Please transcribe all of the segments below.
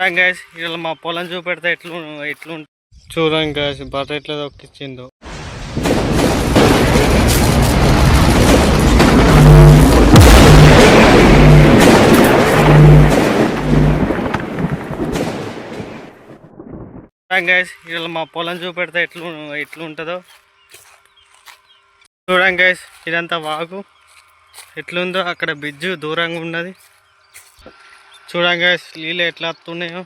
Guys ఇలా మా పొలం చూపెడితే ఎట్లు ఎట్లు చూడండి గాయస్ బట్ట ఎట్లా దొక్కిచ్చిందో గాయస్ ఇలా మా పొలం చూపెడితే ఎట్లు ఎట్లు ఉంటుందో. చూడండి గాయస్ ఇదంతా వాగు. ఎట్లుందో అక్కడ బ్రిడ్జ్ దూరంగా ఉన్నది. చూడండి గాయస్ నీళ్ళు ఎట్లా వస్తున్నాయో.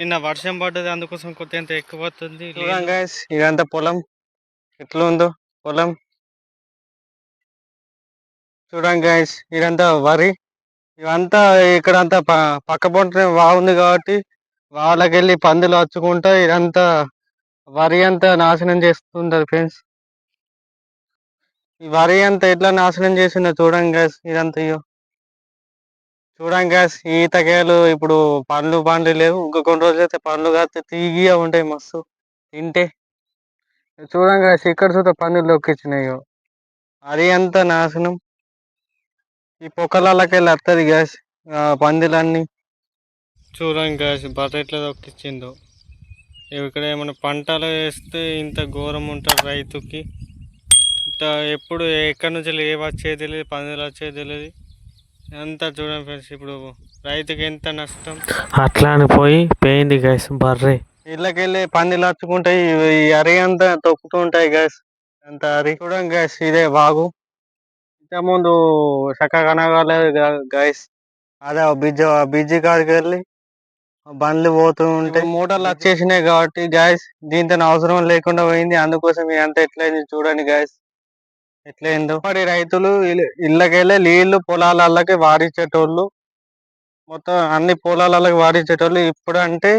నిన్న వర్షం పడ్డది అందుకోసం కొద్దిగా ఎక్కువ వస్తుంది చూడండి ఇదంతా పొలం. ఎట్లా ఉందో పొలం. చూడండి గాయస్ ఇదంతా వరి. ఇవంతా ఇక్కడంతా ప- పక్క పొంట బాగుంది కాబట్టి వాళ్ళకి వెళ్ళి పందులు వచ్చుకుంటా ఇదంతా వరి అంతా నాశనం చేస్తుంటారు ఫ్రెండ్స్ ఈ వరి అంతా ఎట్లా నాశనం చేసిందో చూడండి గాయస్ ఇదంతా ఇయ్యో చూడండి గాయస్ ఈతకాయలు ఇప్పుడు పండ్లు పండ్లు లేవు. ఇంకో కొన్ని రోజులు అయితే పండ్లు కాస్తే తీగిగా ఉంటాయి మస్తు. తింటే. చూడండి గాయస్ ఇక్కడ చూస్తే పందులు దొక్కిచ్చినాయో అది అంత నాశనం. ఈ పొక్కలకెళ్ళి వస్తుంది గ్యాస్ పందులన్నీ. చూడండి గ్యాస్ బట్ట ఎట్లా దొక్కిచ్చిందో ఇక్కడ ఏమైనా పంటలు వేస్తే ఇంత ఘోరం ఉంటుంది రైతుకి. ఇంత ఎప్పుడు ఎక్కడి నుంచి ఏ వచ్చేది తెలియదు పందులు వచ్చేది తెలియదు అంతా చూడండి ఫ్రెండ్స్ ఇప్పుడు రైతుకి ఎంత నష్టం? అట్లా అని పోయి పోయింది గైస్ బర్రె. ఇళ్ళకెళ్ళి పందులు వచ్చుకుంటాయి ఈ అరి అంతా తొక్కుతూ ఉంటాయి గ్యాస్ అంత అరి. చూడండి గ్యాస్ ఇదే బాగు. ఇంత ముందు చక్కగా కనగలేదు గైస్ అదే బ్రిడ్జ్ బ్రిడ్జ్ కాడికి వెళ్ళి బండ్లు పోతూ ఉంటే మోటార్లు వచ్చేసినాయి కాబట్టి గాయస్ దీంతో అవసరం లేకుండా పోయింది. అందుకోసం ఇదంతా ఎట్లయింది చూడండి గాయస్ ఎట్లయిందో? మరి రైతులు ఇళ్ళకెళ్ళి నీళ్ళు పొలాలకి వాడించేటోళ్ళు మొత్తం అన్ని పొలాలకి వాడించేటోళ్ళు ఇప్పుడు అంటే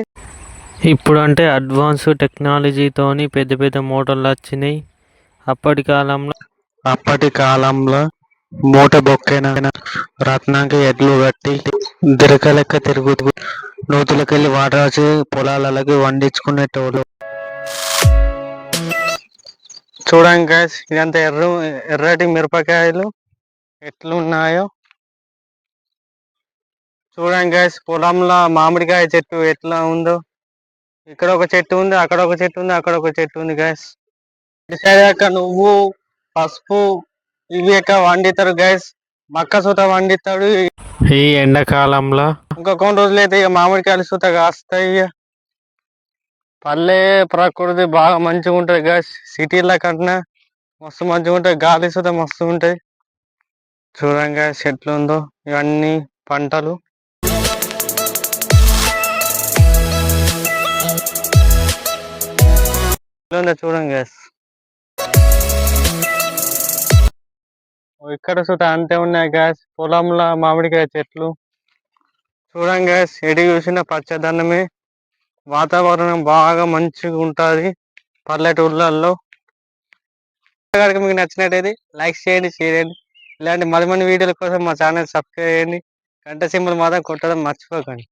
ఇప్పుడు అంటే అడ్వాన్స్ టెక్నాలజీతోని పెద్ద పెద్ద మోటార్లు వచ్చినాయి అప్పటి కాలంలో అప్పటి కాలంలో మూట బొక్కైన రత్నానికి ఎడ్లు కట్టి దిరక లెక్క తిరుగుతూ నూతులకెళ్ళి వాటర్ వచ్చి పొలాలకి వండించుకునేటోళ్ళు. చూడండి గాయస్ ఇదంతా ఎర్ర ఎర్రటి మిరపకాయలు ఎట్లున్నాయో. చూడండి గాయస్ పొలంలో మామిడికాయ చెట్టు ఎట్లా ఉందో. ఇక్కడ ఒక చెట్టు ఉంది అక్కడ ఒక చెట్టు ఉంది అక్కడ ఒక చెట్టు ఉంది గాయస్ యొక్క నువ్వు పసుపు ఇవి యొక్క వండితారు గైస్ మక్క సూత వండితాడు. ఈ ఎండాకాలంలో ఇంకా కొన్ని రోజులు అయితే ఇక మామిడికాయలు సూత కాస్తాయి ఇక. పల్లె ప్రకృతి బాగా మంచిగా ఉంటుంది గైస్ సిటీల కన్నా మస్తు మంచిగా ఉంటది. గాలి సుత మస్తు ఉంటాయి చూడంగా చెట్లు ఉందో. ఇవన్నీ పంటలు. చూడండి గైస్ ఇక్కడ సుత అంతే ఉన్నాయి గ్యాస్ పొలంలో మామిడికాయ చెట్లు. చూడండి గ్యాస్ ఎడి చూసిన పచ్చదనమే. వాతావరణం బాగా మంచిగా ఉంటుంది పల్లెటూళ్ళల్లో కనుక మీకు నచ్చినట్టయితే లైక్ చేయండి షేర్ చేయండి. ఇలాంటి మరి మంది వీడియోల కోసం మా ఛానల్ సబ్స్క్రైబ్ చేయండి. గంట సింబల్ మాత్రం కొట్టడం మర్చిపోకండి.